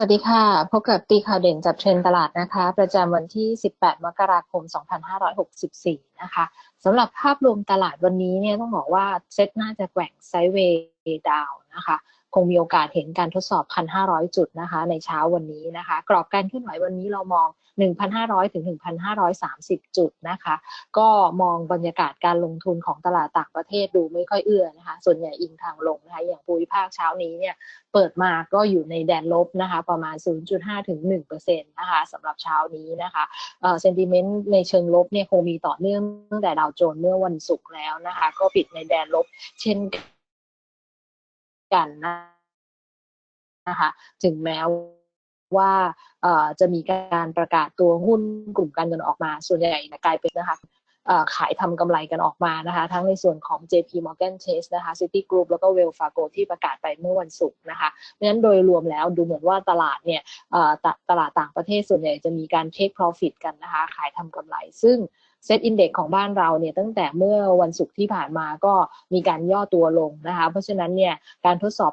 สวัสดีค่ะ พบกับตีข่าวเด่นจับเทรนตลาดนะคะ ประจำวันที่ 18 มกราคม 2564 นะคะสำหรับภาพรวมตลาดวันนี้เนี่ยต้องบอกว่าเซ็ตน่าจะแกว่งไซด์เวย์ดาวนะคะ คงมีโอกาสเห็นการทดสอบ 1,500 จุดนะคะในเช้าวันนี้นะคะ กรอบการเคลื่อนไหววันนี้เรามอง 1,500 ถึง 1,530 จุดนะคะ ก็มองบรรยากาศการลงทุนของตลาดต่างประเทศดูไม่ค่อยเอื้อนะคะ ส่วนใหญ่อิงทางลงนะคะอย่างภูมิภาคเช้านี้เนี่ยเปิดมาก็อยู่ในแดนลบนะคะ ประมาณ 0.5 ถึง 1%นะคะสำหรับเช้านี้นะคะเอ่อเซนติเมนต์ในเชิงลบเนี่ยคงมีต่อเนื่องตั้งแต่ดาวโจนส์เมื่อวันศุกร์แล้วนะคะ ก็ปิดในแดนลบเช่น กันนะคะถึงแม้ว่าจะมีการประกาศตัวหุ้นกลุ่มการเงินออกมา ส่วนใหญ่กลายเป็นนะคะขายทำกำไรกันออกมานะคะ ทั้งในส่วนของ JP Morgan Chase นะคะ City Group แล้วก็ Wells Fargo ที่ประกาศไปเมื่อวันศุกร์นะคะ เพราะฉะนั้นโดยรวมแล้วดูเหมือนว่าตลาดเนี่ยตลาดต่างประเทศส่วนใหญ่จะมีการ take profit กันนะคะ ขายทำกำไรซึ่ง เซตอินเด็กของบ้านเราเนี่ยตั้งแต่เมื่อวันศุกร์ที่ผ่านมาก็มีการย่อตัวลงนะคะ เพราะฉะนั้นเนี่ยการทดสอบ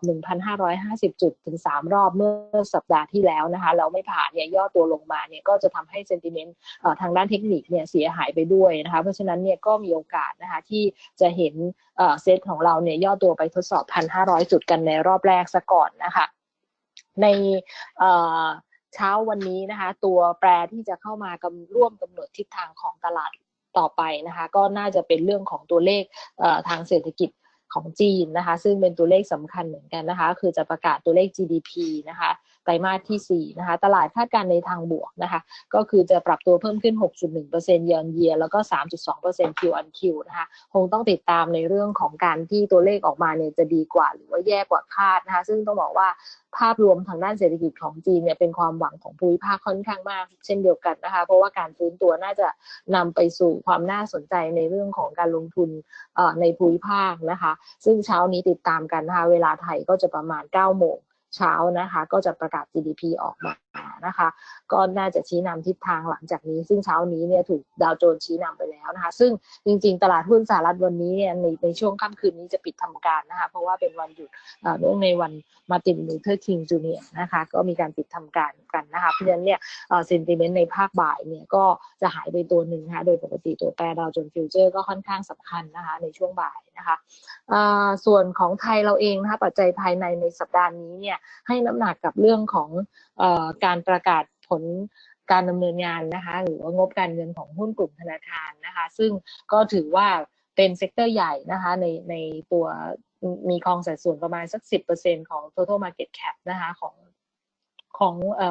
1,550 จุดถึง 3 รอบเมื่อสัปดาห์ที่แล้วนะคะเราไม่ผ่านเนี่ยย่อตัวลงมาเนี่ยก็จะทำให้เซนติเมนต์ทางด้านเทคนิคเนี่ยเสียหายไปด้วยนะคะ เพราะฉะนั้นเนี่ยก็มีโอกาสนะคะที่จะเห็นเซตของเราเนี่ยย่อตัวไปทดสอบ 1,500 จุดกันในรอบแรกซะก่อนนะคะใน เช้าวันนี้นะคะ ตัวแปรที่จะเข้ามากำร่วมกำหนดทิศทางของตลาดต่อไปนะคะ ก็น่าจะเป็นเรื่องของตัวเลขทางเศรษฐกิจของจีนนะคะ ซึ่งเป็นตัวเลขสำคัญเหมือนกันนะคะ คือจะประกาศตัวเลข GDP นะคะ ไตรมาสที่ 4 นะคะ ตลาดคาดการณ์ในทางบวกนะคะ ก็คือจะปรับตัวเพิ่มขึ้น 6.1%เยนเยียแล้วก็ 3.2% Q on Q นะคะ คงต้องติดตามในเรื่องของการที่ตัวเลขออกมาเนี่ยจะดีกว่าหรือว่าแย่กว่าคาดนะคะ ซึ่งต้องบอกว่าภาพรวมทางด้านเศรษฐกิจของจีนเนี่ยเป็นความหวังของภูมิภาคค่อนข้างมาก เช่นเดียวกันนะคะ เพราะว่าการฟื้นตัวน่าจะนำไปสู่ความน่าสนใจในเรื่องของการลงทุนในภูมิภาคนะคะ ซึ่งเช้านี้ติดตามกันนะคะเวลาไทยก็จะประมาณ9โมง เช้านะคะ ก็จะประกาศ GDP ออกมานะคะ ก็น่าจะชี้นำทิศทางหลังจากนี้ ซึ่งเช้านี้เนี่ยถูกดาวโจนชี้นำไปแล้วนะคะ ซึ่งจริงๆ ตลาดหุ้นสหรัฐวันนี้เนี่ยในในช่วงค่ำคืนนี้จะปิดทำการนะคะ เพราะว่าเป็นวันหยุดเนื่องในวันมาตินลูเทอร์คิงจูเนียนะคะ ก็มีการปิดทำการกันนะคะ เพราะฉะนั้นเนี่ยเซนติเมนต์ในภาคบ่ายเนี่ยก็จะหายไปตัวหนึ่งนะคะ โดยปกติตัวแปรดาวโจนส์ฟิวเจอร์ก็ค่อนข้างสำคัญนะคะในช่วงบ่ายนะคะส่วนของไทยเราเองนะคะปัจจัยภายในในสัปดาห์นี้เนี่ยให้น้ำหนักกับเรื่องของการประกาศผลการดำเนินงานนะคะหรือว่างบการเงินของหุ้นกลุ่มธนาคารนะคะซึ่งก็ถือว่าเป็นเซกเตอร์ใหญ่นะคะในในตัวมีครองสัดส่วนประมาณสัก 10%ของ total market cap นะคะของ ของอ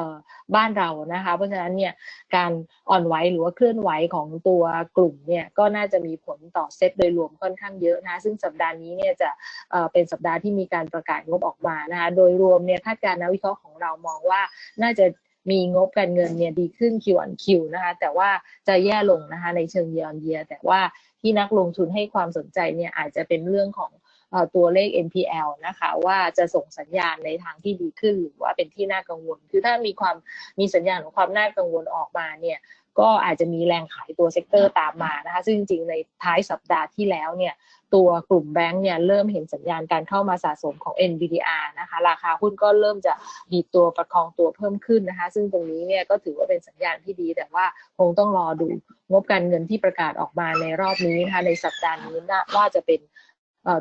บ้านเรานะคะ เพราะฉะนั้นเนี่ยการอ่อนไหวหรือว่าเคลื่อนไหวของตัวกลุ่มเนี่ยก็น่าจะมีผลต่อเซ็ตโดยรวมค่อนข้างเยอะนะซึ่งสัปดาห์นี้เนี่ยจะเเป็นสัปดาห์ที่มีการประกาศงบออกมานะคะโดยรวมเนี่ยคาดการณ์นักวิเคราะห์ของเรามองว่าน่าจะมีงบการเงินเนี่ยดีขึ้นคิวอันคิวนะคะแต่ว่าจะแย่ลงนะคะในเชิงเยียร์เยียแต่ว่าที่นักลงทุนให้ความสนใจเนี่ยอาจจะเป็นเรื่องของ ตัวเลข NPL นะคะว่าจะส่งสัญญาณในทางที่ดีขึ้นหรือว่าเป็นที่น่ากังวล คือถ้ามีความมีสัญญาณของความน่ากังวลออกมาเนี่ยก็อาจจะมีแรงขายตัวเซกเตอร์ตามมานะคะ ซึ่งจริงๆ ในท้ายสัปดาห์ที่แล้วเนี่ย ตัวกลุ่มแบงก์เนี่ยเริ่มเห็นสัญญาณการเข้ามาสะสมของ NVDR นะคะ ราคาหุ้นก็เริ่มจะดีตัวประคองตัวเพิ่มขึ้นนะคะ ซึ่งตรงนี้เนี่ยก็ถือว่าเป็นสัญญาณที่ดี แต่ว่าคงต้องรอดูงบการเงินที่ประกาศออกมาในรอบนี้นะคะ ในสัปดาห์นี้นะว่าจะเป็น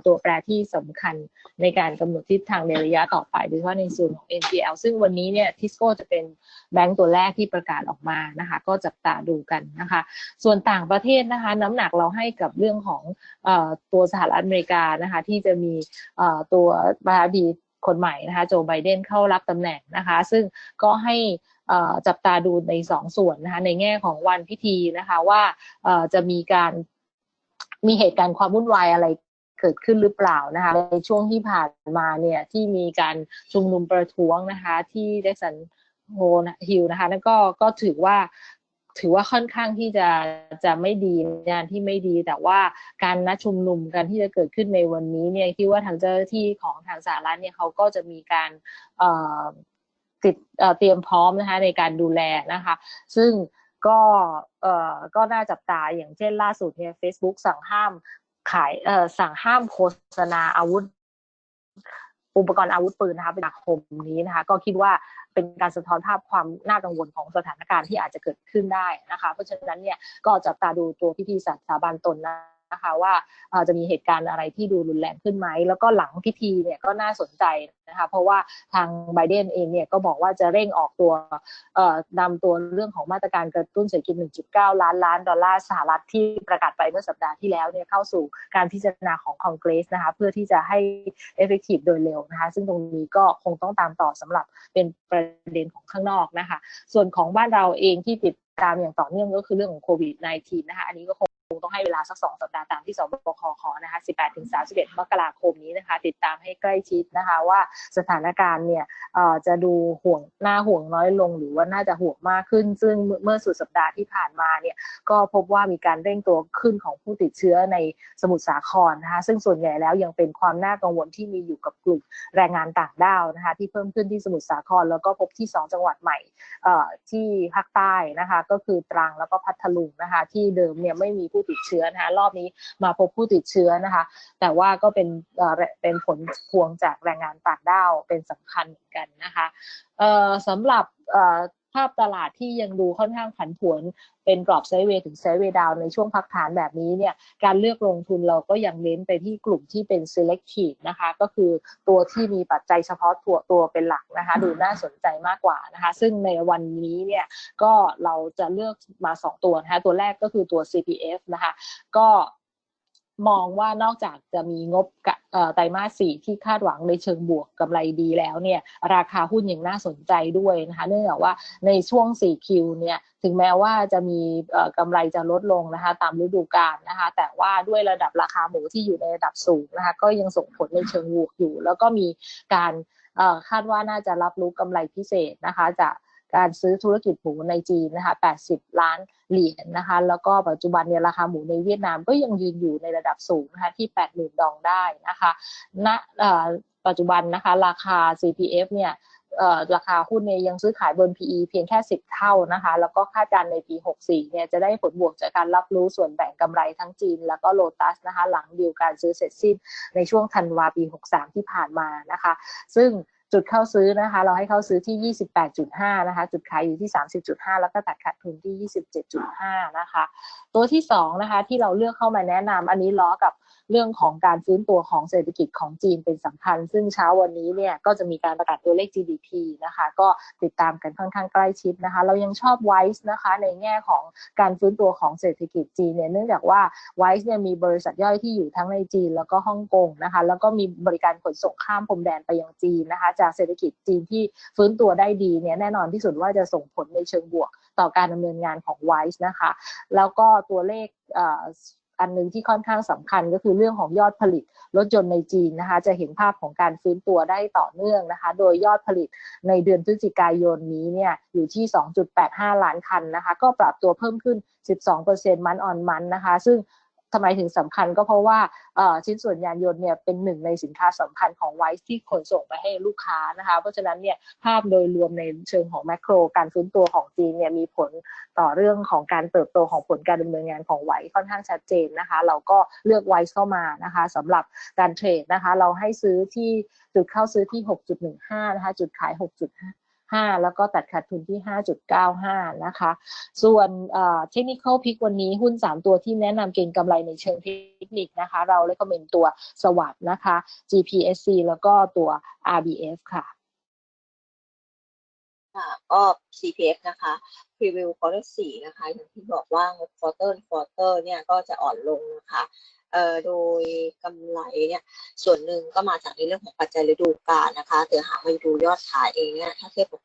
ตัวแปรที่สำคัญในการกำหนดทิศทางในระยะต่อไปโดยเฉพาะในส่วนของ NPL ซึ่งวันนี้เนี่ยทิสโก้จะเป็นแบงก์ตัวแรกที่ประกาศออกมานะคะก็จับตาดูกันนะคะส่วนต่างประเทศนะคะน้ำหนักเราให้กับเรื่องของอตัวสหรัฐอเมริกานะคะที่จะมีตัวประธานาธิบดีคนใหม่นะคะโจไบเดนเข้ารับตำแหน่งนะคะซึ่งก็ให้จับตาดูในสองส่วนนะคะในแง่ของวันพิธีนะคะว่าจะมีการมีเหตุการณ์ความวุ่นวายอะไร เกิดขึ้นหรือเปล่านะคะ ในช่วงที่ผ่านมาเนี่ยที่มีการชุมนุมประท้วงนะคะที่เดสันโฮฮิลนะคะนั่นก็ก็ถือว่าถือว่าค่อนข้างที่จะจะไม่ดีงานที่ไม่ดี แต่ว่าการนัดชุมนุมกันที่จะเกิดขึ้นในวันนี้เนี่ยคิดว่าทางเจ้าหน้าที่ของทางสหรัฐเนี่ยเขาก็จะมีการติดเตรียมพร้อมนะคะในการดูแลนะคะ ซึ่งก็เอ่อก็น่าจับตาอย่างเช่นล่าสุดเนี่ย Facebook สั่งห้าม ขายเอ่อสั่งห้ามโฆษณาอาวุธ อุปกรณ์อาวุธปืนนะคะเป็นคมนี้นะคะ ก็คิดว่าเป็นการสะท้อนภาพความน่ากังวลของสถานการณ์ที่อาจจะเกิดขึ้นได้นะคะ เพราะฉะนั้นเนี่ยก็จับตาดูตัวพิธีสถาบันตนนะ นะคะว่าจะมีเหตุการณ์อะไรที่ดูรุนแรงขึ้นไหม แล้วก็หลังพิธีเนี่ยก็น่าสนใจนะคะเพราะว่าทางไบเดนเองเนี่ยก็บอกว่าจะเร่งออกตัวนำตัวเรื่องของมาตรการกระตุ้นเศรษฐกิจ 1.9 ล้านล้านดอลลาร์สหรัฐที่ประกาศไปเมื่อสัปดาห์ที่แล้วเนี่ยเข้าสู่การพิจารณาของคอนเกรสนะคะเพื่อที่จะให้เอฟเฟกตีฟโดยเร็วนะคะซึ่งตรงนี้ก็คงต้องตามต่อสำหรับเป็นประเด็นของข้างนอกนะคะส่วนของบ้านเราเองที่ติดตามอย่างต่อเนื่องก็คือเรื่องของโควิด -19 นะคะอันนี้ก็คง ต้องให้เวลาสักสองสัปดาห์ตามที่สบคขอนะคะ 18ถึง31 มกราคมนี้นะคะ ติดตามให้ใกล้ชิดนะคะว่าสถานการณ์เนี่ยจะดูห่วงหน้าห่วงน้อยลง หรือว่าน่าจะห่วงมากขึ้น ซึ่งเมื่อสุดสัปดาห์ที่ผ่านมาเนี่ยก็พบว่ามีการเร่งตัวขึ้นของผู้ติดเชื้อในสมุทรสาครนะคะ ซึ่งส่วนใหญ่แล้วยังเป็นความน่ากังวลที่มีอยู่กับกลุ่มแรงงานต่างด้าวนะคะ ที่เพิ่มขึ้นที่สมุทรสาครแล้วก็พบที่ 2 จังหวัดใหม่ที่ภาคใต้นะคะ ก็คือตรังแล้วก็พัทลุงนะคะ ที่เดิมเนี่ยไม่มีผู้ติดเชื้อนะคะรอบนี้มาพบผู้ติดเชื้อนะคะ แต่ว่าก็เป็นเป็นผลพวงจากแรงงานต่างด้าวเป็นสำคัญเหมือนกันนะคะสำหรับ ภาพตลาดที่ยังดูค่อนข้างผันผวนเป็นกรอบไซด์เวย์ถึงไซด์เวย์ดาวในช่วงพักฐานแบบนี้เนี่ยการเลือกลงทุนเราก็ยังเน้นไปที่กลุ่มที่เป็น selective นะคะก็คือตัวที่มีปัจจัยเฉพาะตัวตัวเป็นหลักนะคะดูน่าสนใจมากกว่านะคะซึ่งในวันนี้เนี่ยก็เราจะเลือกมา 2 ตัวนะคะตัวแรกก็คือตัว CPF นะคะก็ มองว่านอกจากจะมีงบไตรมาสสี่ที่คาดหวังในเชิงบวกกำไรดีแล้วเนี่ยราคาหุ้นยังน่าสนใจด้วยนะคะเนื่องจากว่าในช่วง 4Q เนี่ยถึงแม้ว่าจะมีกำไรจะลดลงนะคะตามฤดูกาลนะคะแต่ว่าด้วยระดับราคาหมูที่อยู่ในระดับสูงนะคะก็ยังส่งผลในเชิงบวกอยู่ แล้วก็มีการคาดว่าน่าจะรับรู้กำไรพิเศษนะคะจาก การซื้อธุรกิจหมูในจีนนะคะ 80 ล้านเหรียญนะคะ แล้วก็ปัจจุบันเนี่ยราคาหมูในเวียดนามก็ยังยืนอยู่ในระดับสูงนะคะที่ 80,000 ดองได้นะคะณปัจจุบันนะคะ ราคา CPF เนี่ยราคาหุ้นเนี่ยยังซื้อขายบน PE เพียงแค่ 10 เท่านะคะ แล้วก็คาดการในปี 64 เนี่ยจะได้ผลบวกจากการรับรู้ส่วนแบ่งกำไรทั้งจีน แล้วก็โลตัสนะคะ หลังดีลการซื้อเสร็จสิ้นในช่วงธันวาปี 63 ที่ผ่านมานะคะ ซึ่ง จุดเข้าซื้อนะคะ เราให้เข้าซื้อที่ 28.5 นะคะ จุดขายอยู่ที่ 30.5 แล้วก็ตัดขาดทุนที่ 27.5 นะคะ ตัวที่2นะคะที่เราเลือกเข้ามาแนะนำอันนี้ล้อกับเรื่องของการฟื้นตัวของเศรษฐกิจของจีนเป็นสำคัญ ซึ่งเช้าวันนี้เนี่ยก็จะมีการประกาศตัวเลข GDP นะคะ ก็ติดตามกันค่อนข้างใกล้ชิดนะคะ เรายังชอบไวซ์นะคะในแง่ของการฟื้นตัวของเศรษฐกิจจีนเนี่ยเนื่องจากว่าไวซ์เนี่ยมีบริษัทย่อยที่อยู่ทั้งในจีนแล้วก็ฮ่องกงนะคะ แล้วก็มีบริการขนส่งข้ามพรมแดนไปยังจีนนะคะจากเศรษฐกิจจีนที่ฟื้นตัวได้ดีเนี่ยแน่นอนที่สุดว่าจะส่งผลในเชิงบวกต่อการดำเนินงานของไวซ์นะคะ แล้วก็ตัวเลขอันนึงที่ค่อนข้างสำคัญก็คือเรื่องของยอดผลิตรถยนต์ในจีนนะคะ จะเห็นภาพของการฟื้นตัวได้ต่อเนื่องนะคะ โดยยอดผลิตในเดือนพฤศจิกายนนี้เนี่ยอยู่ที่ 2.85 ล้านคันนะคะ ก็ปรับตัวเพิ่มขึ้น 12%มันออนมันนะคะ ซึ่ง ทำไมถึงสำคัญก็เพราะว่าชิ้นส่วนยานยนต์เนี่ยเป็นหนึ่งในสินค้าสำคัญของไวซ์ที่ขนส่งไปให้ลูกค้านะคะเพราะฉะนั้นเนี่ยภาพโดยรวมในเชิงของแมกโรการฟื้นตัวของจีนเนี่ยมีผลต่อเรื่องของการเติบโตของผลการดำเนินงานของไวซ์ค่อนข้างชัดเจนนะคะ เราก็เลือกไวซ์เข้ามานะคะสำหรับการเทรดนะคะ เราให้ซื้อที่จุดเข้าซื้อที่ 6.15 นะคะ จุดขาย 6.5 5 แล้วก็ตัดขาดทุนที่ 5.95 นะคะ ส่วนเทคนิคอลพิกวันนี้หุ้น 3 ตัวที่แนะนำเก็งกำไรในเชิงเทคนิคนะคะ เราเลยคอมเมนตัวสวัสด์นะคะ GPSC แล้วก็ตัว RBF ค่ะค่ะก็ CPF นะคะ preview quarter 4นะคะ อย่างที่บอกว่างบ quarter quarter เนี่ยก็จะอ่อนลงนะคะ เอ่อโดยกำไรเนี่ยส่วนหนึ่งก็มาจากในเรื่องของปัจจัยฤดูกาลนะคะแต่หากไปดูยอดขายเองเนี่ยถ้าเทียบกับ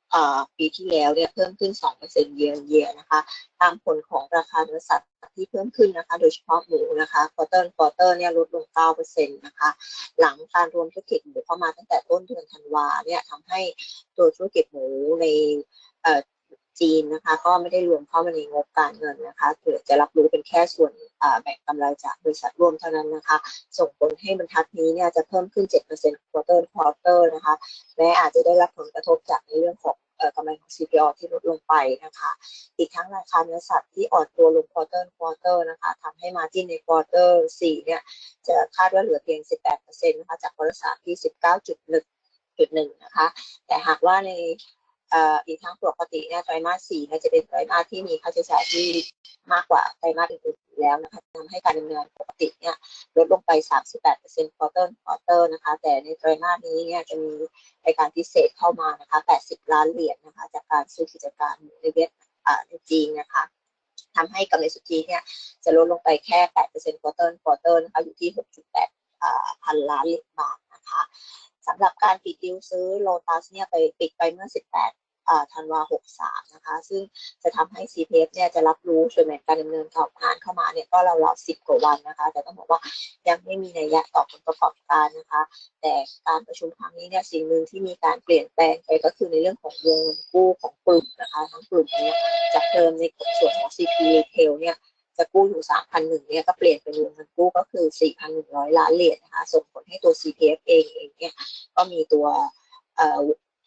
ปีที่แล้วเนี่ยเพิ่มขึ้น2%เยียร์เยียนะคะตามผลของราคาเนื้อสัตว์ที่เพิ่มขึ้นนะคะ โดยเฉพาะหมูนะคะควอเตอร์ควอเตอร์เนี่ยลดลง 9%นะคะ หลังการรวมธุรกิจหมูเข้ามาตั้งแต่ต้นเดือนธันวาเนี่ยทำให้ตัวธุรกิจหมูใน จีนนะคะ ก็ไม่ได้รวมเข้ามาในงบการเงินนะคะเผื่อจะรับรู้เป็นแค่ส่วนแบ่งกำไรจากบริษัทร่วมเท่านั้นนะคะ ส่งผลให้บรรทัดนี้เนี่ยจะเพิ่มขึ้น 7% quarter quarter นะคะและอาจจะได้รับผลกระทบจากในเรื่องของกำไรของ CPO ที่ลดลงไปนะคะ อีกทั้งราคาเนื้อสัตว์ที่อ่อนตัวลง quarter quarter นะคะทำให้มาที่ใน quarter 4 เนี่ย จะคาดว่าเหลือเพียง 18%นะคะ จากบริษัทที่ 19.1.1นะคะ แต่หากว่าใน อีกทั้งปกติเนี่ยไตรมาส4เนี่จะเป็นไตรมาสที่มีค่าใช้จ่ายที่มากกว่าไตรมาสอื่นๆแล้วนะคะทำให้การดำเนินปกติเนี่ยลดลงไป 38% quarter quarter นะคะ แต่ในไตรมาสนี้เนี่ยจะมีรายการพิเศษเข้ามานะคะ 80 ล้านเหรียญนะคะ จากการซื้อกิจการในเวียดในจีนนะคะทำให้กำไรสุทธิเนี่ยจะลดลงไปแค่ 8% quarter quarter นะคะ อยู่ที่ 6.8พันล้านเหรียญบาทนะคะ สำหรับการปิดดิวซื้อโลตัสเนี่ยไปปิดไปเมื่อ 18ธันวา63 นะคะ ซึ่งจะทำให้ CPF เนี่ยจะรับรู้ช่วยแบ่งการดำเนินงานเข้ามาเนี่ยก็เราเราสิบกว่าวันนะคะ แต่ต้องบอกว่ายังไม่มีนัยยะต่อผลประกอบการนะคะ แต่การประชุมครั้งนี้เนี่ยสิ่งหนึ่งที่มีการเปลี่ยนแปลงไปก็คือในเรื่องของวงเงินกู้ของกลุ่มนะคะ ทั้งกลุ่มนี้จากเดิมในส่วนของ CP Retail เนี่ย จะกู้อยู่ 3,001เนี่ยก็เปลี่ยนเป็นวงเงินกู้ก็คือ 4,100 ล้านเหรียญนะคะส่งผลให้ตัว CPF เองเองเนี่ยก็มีตัว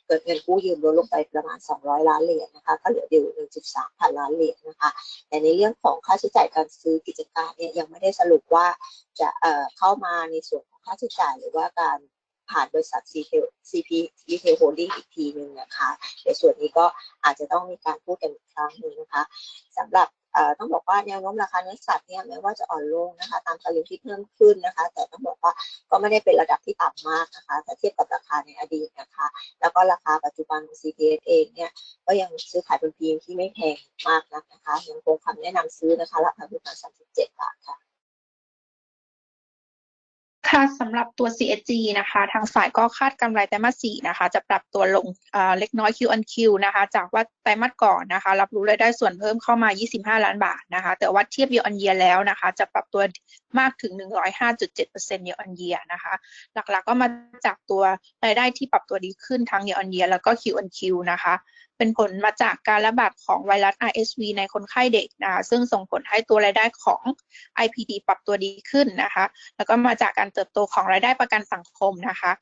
เกิดเงินกู้ยืมลดลงไปประมาณ 200 ล้านเหรียญนะคะก็เหลืออยู่ 1.3 พันล้านเหรียญนะคะ แต่ในเรื่องของค่าใช้จ่ายการซื้อกิจการเนี่ยยังไม่ได้สรุปว่าจะเอ่อเข้ามาในส่วนของค่าใช้จ่ายหรือว่าการผ่านบริษัท CP CP Retail Holding อีกทีหนึ่งนะคะในส่วนนี้ก็อาจจะต้องมีการพูดกันอีกครั้งหนึ่งนะคะสำหรับ ต้องบอกว่าแนวโน้มราคาเนื้อสัตว์เนี่ยแม้ว่าจะอ่อนลงนะคะ ตามตลิงที่เพิ่มขึ้นนะคะ แต่ต้องบอกว่าก็ไม่ได้เป็นระดับที่ต่ำมากนะคะถ้าเทียบกับราคาในอดีตนะคะ แล้วก็ราคาปัจจุบันของ CPS เองเนี่ยก็ยังซื้อขายเป็นพีมที่ไม่แพงมากนักนะคะยังคงคำแนะนำซื้อนะคะราคาคือกาณ37บาทค่ะ ค่ะสำหรับตัว CSG นะคะ ทางฝ่ายก็คาดกำไรไตรมาส 4 นะคะ จะปรับตัวลงเล็กน้อย Q on Q นะคะ จากว่าไตรมาสก่อนนะคะ รับรู้รายได้ส่วนเพิ่มเข้ามา 25 ล้านบาทนะคะ แต่วัดเทียบ year on year แล้วนะคะ จะปรับตัวมากถึง 105.7% year on year นะคะ หลักๆก็มาจากตัวรายได้ที่ปรับตัวดีขึ้นทั้ง year on year แล้วก็ Q on Q นะคะ เป็นผลมาจากการระบาดของไวรัส RSV ในคนไข้เด็กนะคะซึ่งส่งผลให้ตัวรายได้ของ IPD ปรับตัวดีขึ้นนะคะ แล้วก็มาจากการเติบโตของรายได้ประกันสังคมนะคะ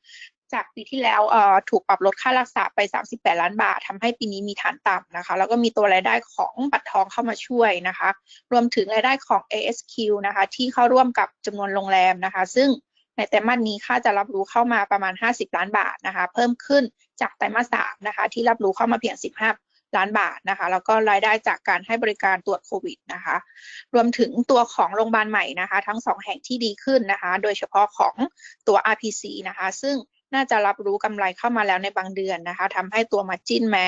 จากปีที่แล้วถูกปรับลดค่ารักษาไป 38 ล้านบาททำให้ปีนี้มีฐานต่ำนะคะ แล้วก็มีตัวรายได้ของบัตรทองเข้ามาช่วยนะคะ รวมถึงรายได้ของ ASQ นะคะ ที่เข้าร่วมกับจำนวนโรงแรมนะคะ ซึ่งในไตรมาสนี้ค่าจะรับรู้เข้ามาประมาณ 50 ล้านบาทนะคะ เพิ่มขึ้น จากไตรมาสมนะคะที่รับรู้เข้ามาเพียง 15 ล้านบาทนะคะแล้วก็รายได้จากการให้บริการตรวจโควิดนะคะรวมถึงตัวของโรงพยาบาลใหม่นะคะทั้งสองแห่งที่ดีขึ้นนะคะโดยเฉพาะของตัว RPC นะคะซึ่งน่าจะรับรู้กำไรเข้ามาแล้วในบางเดือนนะคะทำให้ตัวมาจิ้นแม้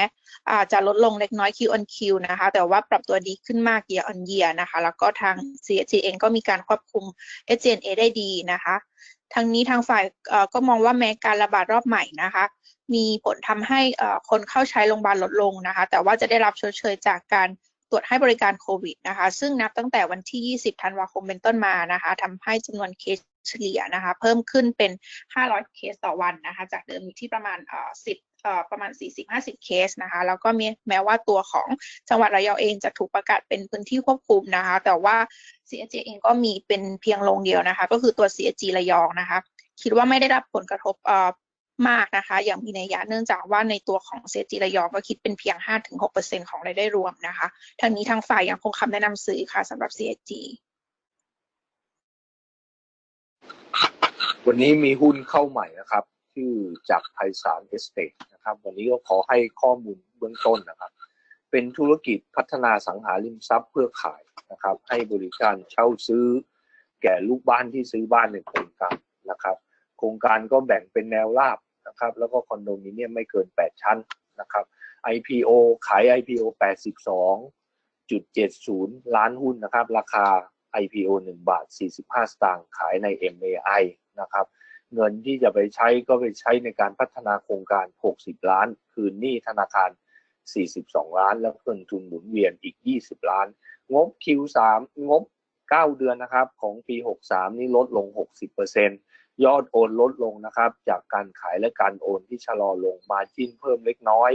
อาจจะลดลงเล็กน้อย Q on Q นะคะ แต่ว่าปรับตัวดีขึ้นมาก year on year นะคะ แล้วก็ทาง CSG เองก็มีการควบคุม SG&A ได้ดีนะคะ ทางนี้ทางฝ่ายก็มองว่าแม้การระบาดรอบใหม่นะคะ มีผลทำให้คนเข้าใช้โรงพยาบาลลดลงนะคะ แต่ว่าจะได้รับชดเชยจากการตรวจให้บริการโควิดนะคะ ซึ่งนับตั้งแต่วันที่ 20 ธันวาคมเป็นต้นมานะคะทำให้จำนวนเคสเฉลี่ยนะคะ เพิ่มขึ้นเป็น 500 เคสต่อวันนะคะ จากเดิมอยู่ที่ประมาณ 10 ประมาณ 40-50 เคสนะคะ แล้วก็มีแม้ว่าตัวของจังหวัดระยองเองจะถูกประกาศเป็นพื้นที่ควบคุมนะคะ แต่ว่า CSG เองก็มีเป็นเพียงโรงเดียวนะคะ ก็คือตัว CSG ระยองนะคะ คิดว่าไม่ได้รับผลกระทบมากนะคะ อย่างมีนัยยะเนื่องจากว่าในตัวของเซจีระยองก็คิดเป็นเพียง 5-6%ของรายได้รวมนะคะทางนี้ทางฝ่ายยังคงคำแนะนำซื้อค่ะสำหรับ CSG วันนี้มีหุ้นเข้าใหม่นะครับ ชื่อจากไพศาลเอสเตทนะครับวันนี้ก็ขอให้ข้อมูลเบื้องต้นนะครับ เป็นธุรกิจพัฒนาสังหาริมทรัพย์เพื่อขายนะครับ ให้บริการเช่าซื้อ แก่ลูกบ้านที่ซื้อบ้านในโครงการนะครับ โครงการก็แบ่งเป็นแนวราบนะครับ แล้วก็คอนโดมิเนียมไม่เกิน 8 ชั้นนะครับ IPO ขาย IPO 82.70 ล้านหุ้นนะครับ ราคา IPO 1 บาท 45 สตางค์ขายใน MAI นะครับ เงินที่จะไปใช้ก็ไปใช้ในการพัฒนาโครงการ 60 ล้าน คืนหนี้ธนาคาร 42 ล้าน แล้วเงินทุนหมุนเวียนอีก 20 ล้าน งบ Q3 งบ 9 เดือนนะครับ ของปี 63 นี่ลดลง 60%ยอดโอนลดลงนะครับ จากการขายและการโอนที่ชะลอลงมาจิ้นเพิ่มเล็กน้อย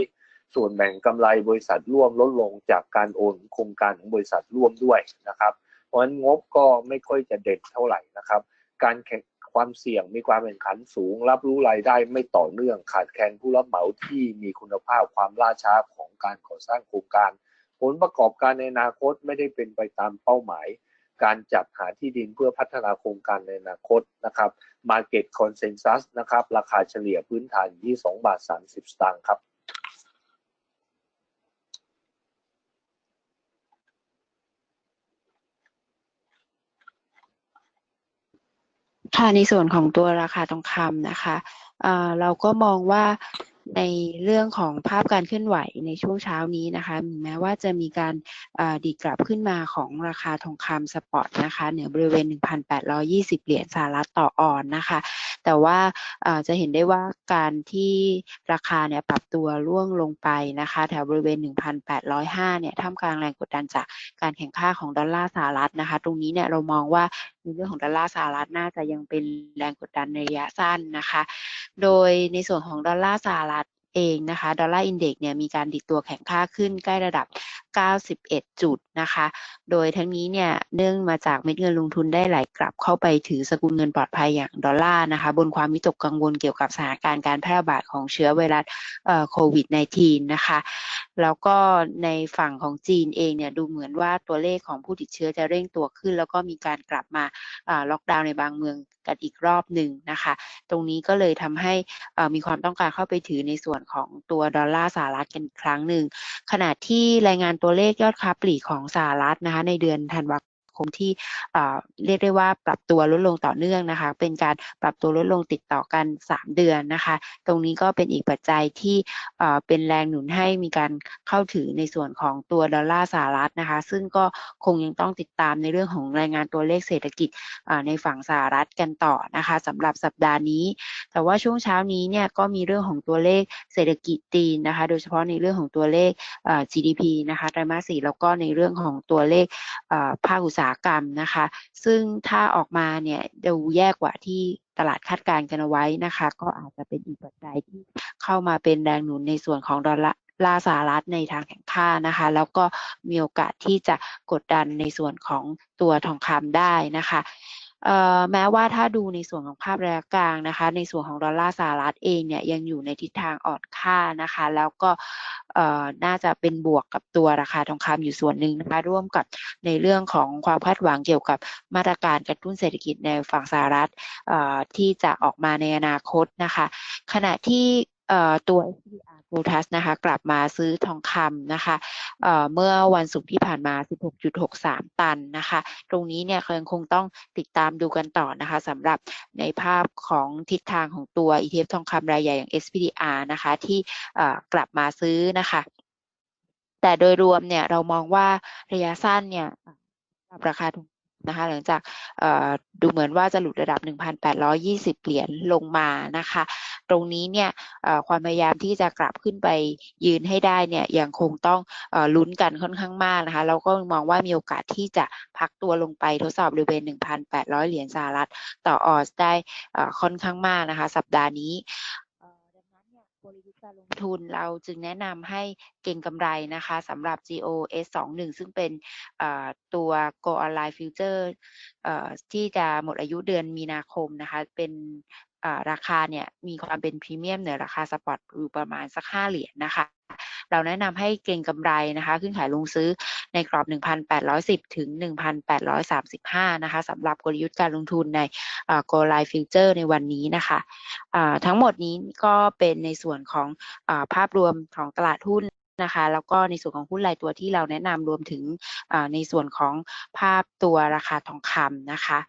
ส่วนแบ่งกำไรบริษัทร่วมลดลงจากการโอนโครงการของบริษัทร่วมด้วยนะครับ เพราะฉะนั้นงบก็ไม่ค่อยจะเด่นเท่าไหร่นะครับ การแข่ง ความเสี่ยงมีความแข่งขันสูง รับรู้รายได้ไม่ต่อเนื่องขาดแคลนผู้รับเหมาที่มีคุณภาพความล่าช้าของการก่อสร้างโครงการ ผลประกอบการในอนาคตไม่ได้เป็นไปตามเป้าหมาย การจัดหาที่ดินเพื่อพัฒนาโครงการในอนาคตนะครับ Market Consensus นะครับราคาเฉลี่ยพื้นฐานที่ 2 บาท 30 สตางค์ครับ ค่ะในส่วนของตัวราคาทองคำนะคะเราก็มองว่าในเรื่องของภาพการเคลื่อนไหวในช่วงเช้านี้นะคะแม้ว่าจะมีการดีดกลับขึ้นมาของราคาทองคำสปอตนะคะเหนือบริเวณ 1,820 เหรียญสหรัฐต่อออนนะคะ แต่ว่าจะเห็นได้ว่าการที่ราคาเนี่ยปรับตัวร่วงลงไปนะคะแถวบริเวณ 1,805 เนี่ยท่ามกลางแรงกดดันจากการแข่งข้าของดอลลาร์สหรัฐนะคะ ตรงนี้เนี่ยเรามองว่าในเรื่องของดอลลาร์สหรัฐน่าจะยังเป็นแรงกดดันในระยะสั้นนะคะ โดยในส่วนของดอลลาร์สหรัฐ เองนะคะดอลลาร์อินเด็กซ์เนี่ยมีการดิดตัวแข็งค่าขึ้นใกล้ระดับ 91 จุดนะคะ โดยทั้งนี้เนี่ยเนื่องมาจากเม็ดเงินลงทุนได้ไหลกลับเข้าไปถือสกุลเงินปลอดภัยอย่างดอลลาร์นะคะ บนความวิตกกังวลเกี่ยวกับสถานการณ์การแพร่ระบาดของเชื้อไวรัสเอ่อโควิด -19 นะคะ แล้วก็ในฝั่งของจีนเองเนี่ยดูเหมือนว่าตัวเลขของผู้ติดเชื้อจะเร่งตัวขึ้น แล้วก็มีการกลับมาอ่าล็อกดาวน์ในบางเมือง กันอีกรอบหนึ่งนะคะ ตรงนี้ก็เลยทำให้มีความต้องการเข้าไปถือในส่วนของตัวดอลลาร์สหรัฐกันอีกครั้งหนึ่ง ขณะที่รายงานตัวเลขยอดค้าปลีกของสหรัฐนะคะในเดือนธันวา มที่เรียกได้ว่าปรับตัวลดลงต่อเนื่องนะคะ เป็นการปรับตัวลดลงติดต่อกัน 3 เดือนนะคะ ตรงนี้ก็เป็นอีกปัจจัยที่เป็นแรงหนุนให้มีการเข้าถือในส่วนของตัวดอลลาร์สหรัฐนะคะ ซึ่งก็คงยังต้องติดตามในเรื่องของรายงานตัวเลขเศรษฐกิจในฝั่งสหรัฐกันต่อนะคะสำหรับสัปดาห์นี้ แต่ว่าช่วงเช้านี้เนี่ยก็มีเรื่องของตัวเลขเศรษฐกิจจีนนะคะ โดยเฉพาะในเรื่องของตัวเลข GDP นะคะไตรมาสสี่แล้วก็ในเรื่องของตัวเลขภาคอุตสาหกรรมนะคะ ซึ่งถ้าออกมาเนี่ยดูแย่กว่าที่ตลาดคาดการณ์กันเอาไว้นะคะ ก็อาจจะเป็นอีกปัจจัยที่เข้ามาเป็นแรงหนุนในส่วนของดอลลาร์ลาสหรัฐในทางแข่งข้านะคะ แล้วก็มีโอกาสที่จะกดดันในส่วนของตัวทองคำได้นะคะ แม้ว่าถ้าดูในส่วนของภาพระยะกลางนะคะ ในส่วนของดอลลาร์สหรัฐเองเนี่ยยังอยู่ในทิศทางอ่อนค่านะคะ แล้วก็น่าจะเป็นบวกกับตัวราคาทองคำอยู่ส่วนหนึ่งนะคะร่วมกับในเรื่องของความคาดหวังเกี่ยวกับมาตรการกระตุ้นเศรษฐกิจในฝั่งสหรัฐที่จะออกมาในอนาคตนะคะ ขณะที่เอ่อ ตัว SPDR Gold นะคะกลับมาซื้อทองคำนะคะเเมื่อวันศุกร์ที่ผ่านมา 16.63 ตันนะคะ ตรงนี้เนี่ยยังคงต้องติดตามดูกันต่อนะคะสำหรับในภาพของทิศทางของตัว ETF ทองคำรายใหญ่อย่าง SPDR นะคะที่กลับมาซื้อนะคะแต่โดยรวมเนี่ยเรามองว่าระยะสั้นเนี่ยสำหรับราคาทอง นะคะหลังจากดูเหมือนว่าจะหลุดระดับ 1,820 เหรียญลงมานะคะ ตรงนี้เนี่ยความพยายามที่จะกลับขึ้นไปยืนให้ได้เนี่ยยังคงต้องอลุ้นกันค่อนข้างมากนะคะแล้วก็มองว่ามีโอกาสที่จะพักตัวลงไปทดสอบบริเวณ 1,800 เหรียญสหรัฐต่อออนซ์ได้ค่อนข้างมากนะคะ สัปดาห์นี้ ลยุทธ์การลงทุนเราจึงแนะนำให้เก่งกำไรนะคะสำหรับ GOS 21ซึ่งเป็นตัว Go Online Future ที่จะหมดอายุเดือนมีนาคมนะคะเป็นราคาเนี่ยมีความเป็นพรีเมียมเหนือราคาสปอตอยู่ประมาณสัก 5 เหรียญนะคะ เราแนะนำให้เก็งกำไรนะคะ ขึ้นขายลงซื้อในกรอบ 1,810 ถึง 1,835 นะคะสำหรับกลยุทธ์การลงทุนในอ่า Go Live Future ในวันนี้นะคะอ่าทั้งหมดนี้ก็เป็นในส่วนของอภาพรวมของตลาดหุ้นนะคะแล้วก็ในส่วนของหุ้นรายตัวที่เราแนะนำรวมถึงในส่วนของภาพตัวราคาทองคำนะคะ